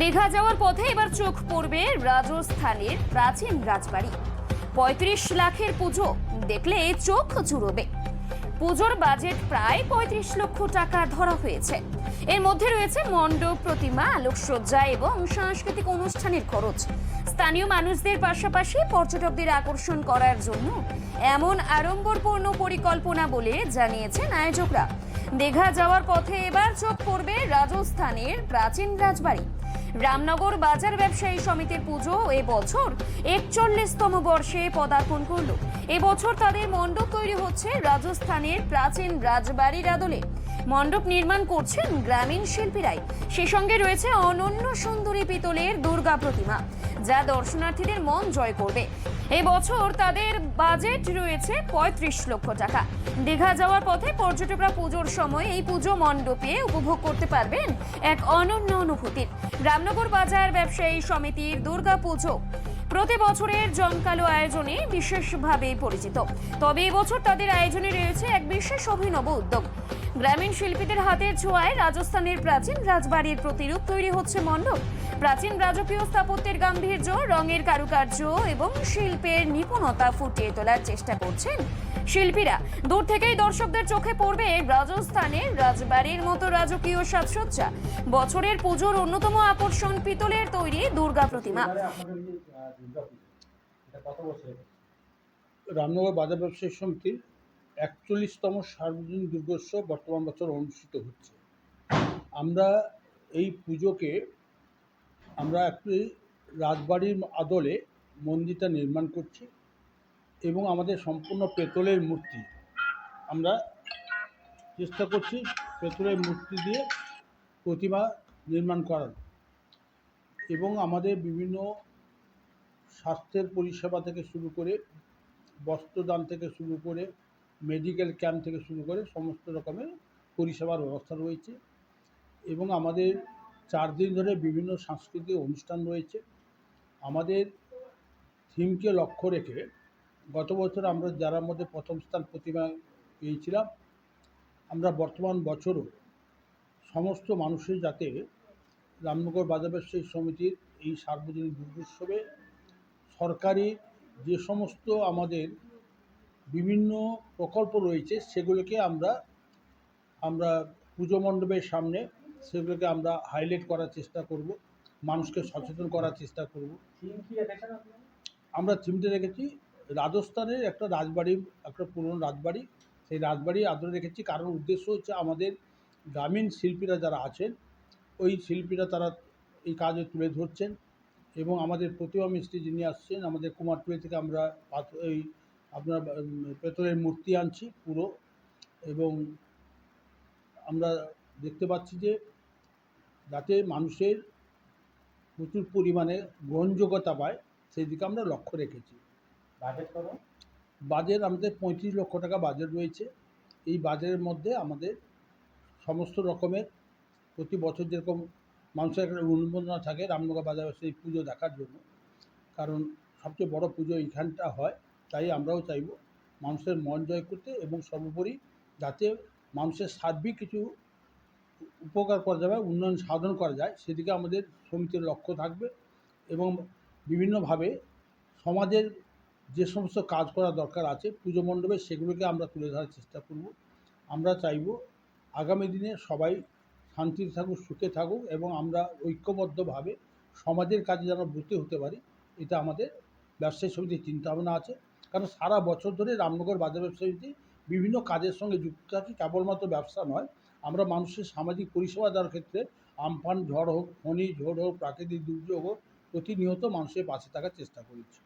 দীঘা যাওয়ার পথে এবার চোখ পড়বে রাজস্থানের প্রাচীন রাজবাড়ি। পঁয়ত্রিশ লাখের পুজো, দেখলে চোখ জুড়োবে। পুজোর বাজেট প্রায় পঁয়ত্রিশ লক্ষ টাকা ধরা হয়েছে। এর মধ্যে রয়েছে মণ্ডপ, প্রতিমা, আলোকসজ্জা এবং সাংস্কৃতিক অনুষ্ঠানের খরচ। স্থানীয় মানুষদের পাশাপাশি পর্যটকদের আকর্ষণ করার জন্য এমন আড়ম্বরপূর্ণ পরিকল্পনা বলে জানিয়েছেন আয়োজকরা। দীঘা যাওয়ার পথে এবার চোখ পড়বে রাজস্থানের প্রাচীন রাজবাড়ি। রামনগর বাজার ব্যবসায়ী সমিতির পুজো এবছর একচল্লিশতম বর্ষে পদার্পণ করল। এবছর তাদের মণ্ডপ তৈরি হচ্ছে রাজস্থানের প্রাচীন রাজবাড়ির আদলে। মণ্ডপ নির্মাণ করছেন গ্রামীণ শিল্পীরাই। সে সঙ্গে রয়েছে অনন্য সুন্দরী পিতলের দুর্গা প্রতিমা, যা দর্শনার্থীদের মন জয় করবে। এবছর তাদের বাজেট রয়েছে পঁয়ত্রিশ লক্ষ টাকা। দীঘা যাওয়ার পথে পর্যটকরা পুজোর সময় এই পুজো মণ্ডপে উপভোগ করতে পারবেন এক অনন্য অনুভূতির রামনগর বাজার ব্যবসায়ী সমিতির দুর্গা পুজো। প্রতি বছরের জমকালো আয়োজনে বিশেষভাবে পরিচিত। তবে এবছর তাদের আয়োজনে রয়েছে এক বিশেষ অভিনব উদ্যোগ। গ্রামীণ শিল্পীদের হাতের ছোঁয়ায় রাজস্থানের প্রাচীন রাজবাড়ির প্রতিরূপ তৈরি হচ্ছে মণ্ডপ। প্রাচীন রাজকীয় স্থাপত্যের গাম্ভীর্য, রঙের কারুকার্য এবং শিল্পের নিপুণতা ফুটিয়ে তোলার চেষ্টা করছেন শিল্পীরা। দূর থেকেই দর্শকদের চোখে পড়বে রাজস্থানের রাজবাড়ির মতো রাজকীয় সাজসজ্জা। বছরের পুজোর অন্যতম আকর্ষণ পিতলের তৈরি দুর্গা প্রতিমা? রামনগর বাজার ব্যবসায়ী সমিতির একচল্লিশতম সার্বজনীন দুর্গোৎসব বর্তমান বছর অনুষ্ঠিত হচ্ছে। আমরা এই পুজোকে, আমরা একটি রাজবাড়ির আদলে মন্দিরটা নির্মাণ করছি। এবং আমাদের সম্পূর্ণ পেতলের মূর্তি। আমরা চেষ্টা করছি পেতলের মূর্তি দিয়ে প্রতিমা নির্মাণ করার। এবং আমাদের বিভিন্ন স্বাস্থ্যের পরিষেবা থেকে শুরু করে, বস্ত্রদান থেকে শুরু করে মেডিকেল ক্যাম্প থেকে শুরু করে সমস্ত রকমের পরিষেবার ব্যবস্থা রয়েছে। এবং আমাদের চার দিন ধরে বিভিন্ন সাংস্কৃতিক অনুষ্ঠান রয়েছে। আমাদের থিমকে লক্ষ্য রেখে গত বছর আমরা যারা মধ্যে প্রথম স্থান প্রতিমা পেয়েছিলাম, আমরা বর্তমান বছরও সমস্ত মানুষের যাতে রামনগর বাজার ব্যবসায়ী সমিতির এই সার্বজনীন দুর্গোৎসবে সরকারি যে সমস্ত আমাদের বিভিন্ন প্রকল্প রয়েছে, সেগুলোকে আমরা আমরা পুজো মণ্ডপের সামনে সেগুলোকে আমরা হাইলাইট করার চেষ্টা করব, মানুষকে সচেতন করার চেষ্টা করব? আমরা থিমটা রেখেছি রাজস্থানের একটা রাজবাড়ির একটা পুরনো রাজবাড়ি। সেই রাজবাড়ি আদরে রেখেছি। কারণ উদ্দেশ্য হচ্ছে আমাদের গ্রামীণ শিল্পীরা যারা আছেন, ওই শিল্পীরা তারা এই কাজে তুলে ধরছেন এবং আমাদের প্রতিমা মিস্ত্রি যিনি আসছেন, আমাদের কুমারটুলি থেকে আমরা এই আপনার পেতলের মূর্তি আনছি পুরো এবং আমরা দেখতে পাচ্ছি যে যাতে মানুষের প্রচুর পরিমাণে গ্রহণযোগ্যতা পায়, সেই দিকে আমরা লক্ষ্য রেখেছি। বাজেট আমাদের পঁয়ত্রিশ লক্ষ টাকা বাজেট রয়েছে। এই বাজেটের মধ্যে আমাদের সমস্ত রকমের প্রতি বছর যেরকম মানুষের একটা উন্মাদনা থাকে রামনগর বাজার সেই পুজো দেখার জন্য। কারণ সবচেয়ে বড় পুজো এইখানটা হয়, তাই আমরাও চাইব মানুষের মন জয় করতে এবং সর্বোপরি যাতে মানুষের সার্বিক কিছু উপকার করা যাবে উন্নয়ন সাধন করা যায়, সেদিকে আমাদের সমিতির লক্ষ্য থাকবে এবং বিভিন্নভাবে সমাজের যে সমস্ত কাজ করা দরকার আছে, পুজো মণ্ডপে সেগুলোকে আমরা তুলে ধরার চেষ্টা করব। আমরা চাইব আগামী দিনে সবাই শান্তিতে থাকুক, সুখে থাকুক এবং আমরা ঐক্যবদ্ধভাবে সমাজের কাজে যেন ব্রতী হতে পারি, এটা আমাদের ব্যবসায়ী সমিতির চিন্তাভাবনা আছে। কারণ সারা বছর ধরে রামনগর বাজার ব্যবসায়ী সমিতি বিভিন্ন কাজের সঙ্গে যুক্ত আছি, কেবলমাত্র ব্যবসা নয়। আমরা মানুষের সামাজিক পরিষেবা দেওয়ার ক্ষেত্রে আমফান, ঝড় হোক ফণি ঝড় হোক, প্রাকৃতিক দুর্যোগ হোক, প্রতিনিয়ত মানুষের পাশে থাকার চেষ্টা করেছি।